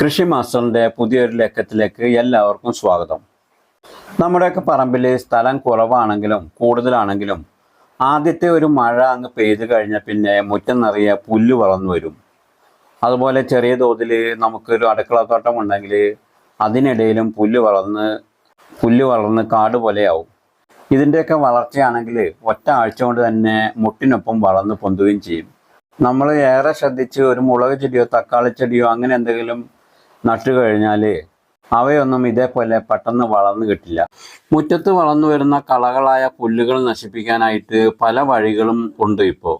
കൃഷി മാസ്റ്ററിന്റെ പുതിയൊരു ലക്കത്തിലേക്ക് എല്ലാവർക്കും സ്വാഗതം. നമ്മുടെയൊക്കെ പറമ്പിൽ സ്ഥലം കുറവാണെങ്കിലും കൂടുതലാണെങ്കിലും ആദ്യത്തെ ഒരു മഴ അങ്ങ് പെയ്തു കഴിഞ്ഞാൽ പിന്നെ മുറ്റം നിറയെ പുല്ല് വളർന്നു വരും. അതുപോലെ ചെറിയ തോതിൽ നമുക്കൊരു അടുക്കളത്തോട്ടം ഉണ്ടെങ്കിൽ അതിനിടയിലും പുല്ല് വളർന്ന് പുല്ല് വളർന്ന് കാട് പോലെയാവും. ഇതിന്റെയൊക്കെ വളർച്ചയാണെങ്കിൽ ഒറ്റ ആഴ്ച കൊണ്ട് തന്നെ മുട്ടിനൊപ്പം വളർന്ന് പൊന്തുകയും ചെയ്യും. നമ്മൾ ഏറെ ശ്രദ്ധിച്ച് ഒരു മുളക് ചെടിയോ തക്കാളി ചെടിയോ അങ്ങനെ എന്തെങ്കിലും നട്ടു കഴിഞ്ഞാൽ അവയൊന്നും ഇതേപോലെ പെട്ടെന്ന് വളർന്നു കിട്ടില്ല. മുറ്റത്ത് വളർന്നു വരുന്ന കളകളായ പുല്ലുകൾ നശിപ്പിക്കാനായിട്ട് പല വഴികളും ഉണ്ട് ഇപ്പോൾ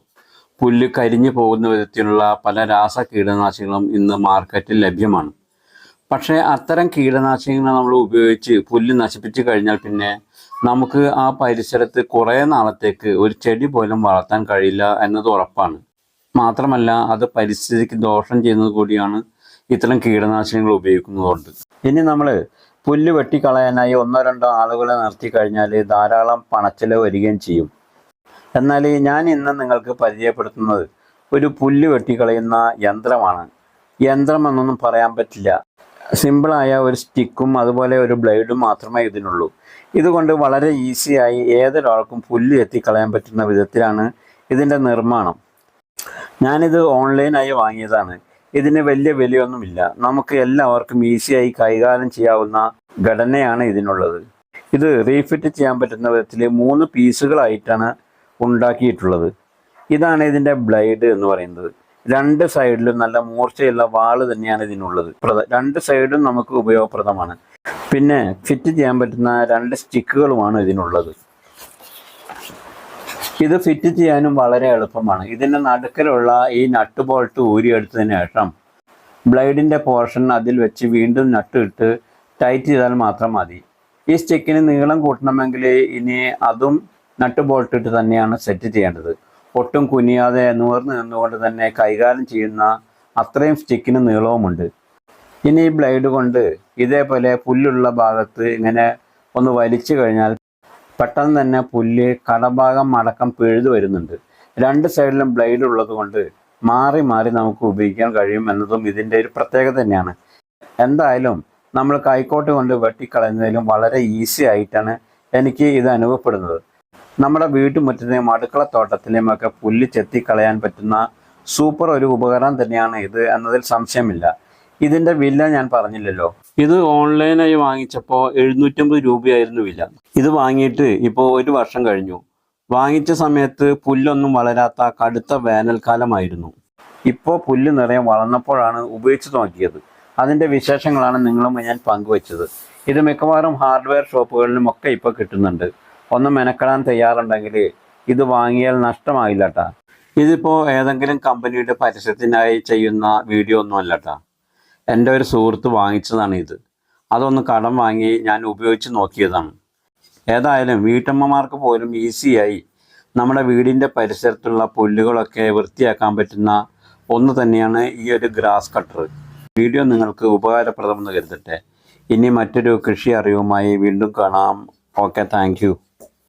പുല്ല് കരിഞ്ഞു പോകുന്ന വിധത്തിലുള്ള പല രാസ കീടനാശിനികളും ഇന്ന് മാർക്കറ്റിൽ ലഭ്യമാണ്. പക്ഷേ അത്തരം കീടനാശിനികൾ നമ്മൾ ഉപയോഗിച്ച് പുല്ല് നശിപ്പിച്ചു കഴിഞ്ഞാൽ പിന്നെ നമുക്ക് ആ പരിസരത്ത് കുറേ നാളത്തേക്ക് ഒരു ചെടി പോലും വളർത്താൻ കഴിയില്ല എന്നത് ഉറപ്പാണ്. മാത്രമല്ല അത് പരിസ്ഥിതിക്ക് ദോഷം ചെയ്യുന്നത് കൂടിയാണ് ഇത്തരം കീടനാശിനികൾ ഉപയോഗിക്കുന്നതുകൊണ്ട്. ഇനി നമ്മൾ പുല്ല് വെട്ടിക്കളയാനായി ഒന്നോ രണ്ടോ ആളുകളെ നിർത്തി കഴിഞ്ഞാൽ ധാരാളം പണച്ചിലവ് വരികയും ചെയ്യും. എന്നാൽ ഞാൻ ഇന്ന് നിങ്ങൾക്ക് പരിചയപ്പെടുത്തുന്നത് ഒരു പുല്ല് വെട്ടിക്കളയുന്ന യന്ത്രമാണ്. യന്ത്രം എന്നൊന്നും പറയാൻ പറ്റില്ല. സിമ്പിളായ ഒരു സ്റ്റിക്കും അതുപോലെ ഒരു ബ്ലേഡും മാത്രമേ ഇതിനുള്ളൂ. ഇതുകൊണ്ട് വളരെ ഈസിയായി ഏതൊരാൾക്കും പുല്ല് എത്തിക്കളയാൻ പറ്റുന്ന വിധത്തിലാണ് ഇതിന്റെ നിർമ്മാണം. ഞാനിത് ഓൺലൈനായി വാങ്ങിയതാണ്. ഇതിന് വലിയ വിലയൊന്നുമില്ല. നമുക്ക് എല്ലാവർക്കും ഈസിയായി കൈകാര്യം ചെയ്യാവുന്ന ഘടനയാണ് ഇതിനുള്ളത്. ഇത് റീഫിറ്റ് ചെയ്യാൻ പറ്റുന്ന വിധത്തിൽ മൂന്ന് പീസുകളായിട്ടാണ് ഉണ്ടാക്കിയിട്ടുള്ളത്. ഇതാണ് ഇതിന്റെ ബ്ലേഡ് എന്ന് പറയുന്നത്. രണ്ട് സൈഡിലും നല്ല മൂർച്ചയുള്ള വാൾ തന്നെയാണ് ഇതിനുള്ളത്. രണ്ട് സൈഡും നമുക്ക് ഉപയോഗപ്രദമാണ്. പിന്നെ ഫിറ്റ് ചെയ്യാൻ പറ്റുന്ന രണ്ട് സ്റ്റിക്കുകളുമാണ് ഇതിനുള്ളത്. ഇത് ഫിറ്റ് ചെയ്യാനും വളരെ എളുപ്പമാണ്. ഇതിന്റെ നടുക്കലുള്ള ഈ നട്ട് ബോൾട്ട് ഊരിയെടുത്തതിന് ശേഷം ബ്ലേഡിന്റെ പോർഷൻ അതിൽ വെച്ച് വീണ്ടും നട്ട് ഇട്ട് ടൈറ്റ് ചെയ്താൽ മാത്രം മതി. ഈ സ്റ്റിക്കിന് നീളം കൂട്ടണമെങ്കിൽ ഇനി അതും നട്ട് ബോൾട്ട് ഇട്ട് തന്നെയാണ് സെറ്റ് ചെയ്യേണ്ടത്. ഒട്ടും കുനിയാതെ നിവർന്ന് നിന്നുകൊണ്ട് തന്നെ കൈകാര്യം ചെയ്യുന്ന അത്രയും സ്റ്റിക്കിന് നീളവുമുണ്ട്. ഇനി ഈ ബ്ലേഡ് കൊണ്ട് ഇതേപോലെ പുല്ലുള്ള ഭാഗത്ത് ഇങ്ങനെ ഒന്ന് വലിച്ചു കഴിഞ്ഞാൽ പെട്ടെന്ന് തന്നെ പുല്ല് കടഭാഗം അടക്കം പിഴുതു വരുന്നുണ്ട്. രണ്ട് സൈഡിലും ബ്ലേഡ് ഉള്ളത് കൊണ്ട് മാറി മാറി നമുക്ക് ഉപയോഗിക്കാൻ കഴിയും എന്നതും ഇതിന്റെ ഒരു പ്രത്യേകത തന്നെയാണ്. എന്തായാലും നമ്മൾ കൈക്കോട്ട് കൊണ്ട് വെട്ടിക്കളയുന്നതിലും വളരെ ഈസി ആയിട്ടാണ് എനിക്ക് ഇത് അനുഭവപ്പെടുന്നത്. നമ്മുടെ വീട്ടുമുറ്റത്തെയും അടുക്കള തോട്ടത്തിലെയും ഒക്കെ പുല്ല് ചെത്തിക്കളയാൻ പറ്റുന്ന സൂപ്പർ ഒരു ഉപകരണം തന്നെയാണ് ഇത് എന്നതിൽ സംശയമില്ല. ഇതിന്റെ വില ഞാൻ പറഞ്ഞില്ലല്ലോ. ഇത് ഓൺലൈനായി വാങ്ങിച്ചപ്പോൾ എഴുന്നൂറ്റമ്പത് രൂപയായിരുന്നു വില. ഇത് വാങ്ങിയിട്ട് ഇപ്പോൾ ഒരു വർഷം കഴിഞ്ഞു. വാങ്ങിച്ച സമയത്ത് പുല്ലൊന്നും വളരാത്ത കടുത്ത വേനൽക്കാലമായിരുന്നു. ഇപ്പോൾ പുല്ല് നിറയെ വളർന്നപ്പോഴാണ് ഉപയോഗിച്ച് നോക്കിയത്. അതിന്റെ വിശേഷങ്ങളാണ് നിങ്ങളുമായി ഞാൻ പങ്കുവച്ചത്. ഇത് മിക്കവാറും ഹാർഡ്വെയർ ഷോപ്പുകളിലും ഒക്കെ ഇപ്പോൾ കിട്ടുന്നുണ്ട്. ഒന്ന് മെനക്കെടാൻ തയ്യാറുണ്ടെങ്കിൽ ഇത് വാങ്ങിയാൽ നഷ്ടമായില്ല കേട്ടാ ഇതിപ്പോൾ ഏതെങ്കിലും കമ്പനിയുടെ പരസ്യത്തിനായി ചെയ്യുന്ന വീഡിയോ ഒന്നും അല്ല കേട്ടാ എന്റെ ഒരു സുഹൃത്ത് വാങ്ങിച്ചതാണ് ഇത്. അതൊന്ന് കടം വാങ്ങി ഞാൻ ഉപയോഗിച്ച് നോക്കിയതാണ്. ഏതായാലും വീട്ടമ്മമാർക്ക് പോലും ഈസിയായി നമ്മുടെ വീടിന്റെ പരിസരത്തുള്ള പുല്ലുകളൊക്കെ വൃത്തിയാക്കാൻ പറ്റുന്ന ഒന്ന് തന്നെയാണ് ഈ ഒരു ഗ്രാസ് കട്ടർ വീഡിയോ നിങ്ങൾക്ക് ഉപകാരപ്രദമെന്ന് കരുതട്ടെ. ഇനി മറ്റൊരു കൃഷി അറിവുമായി വീണ്ടും കാണാം. Okay thank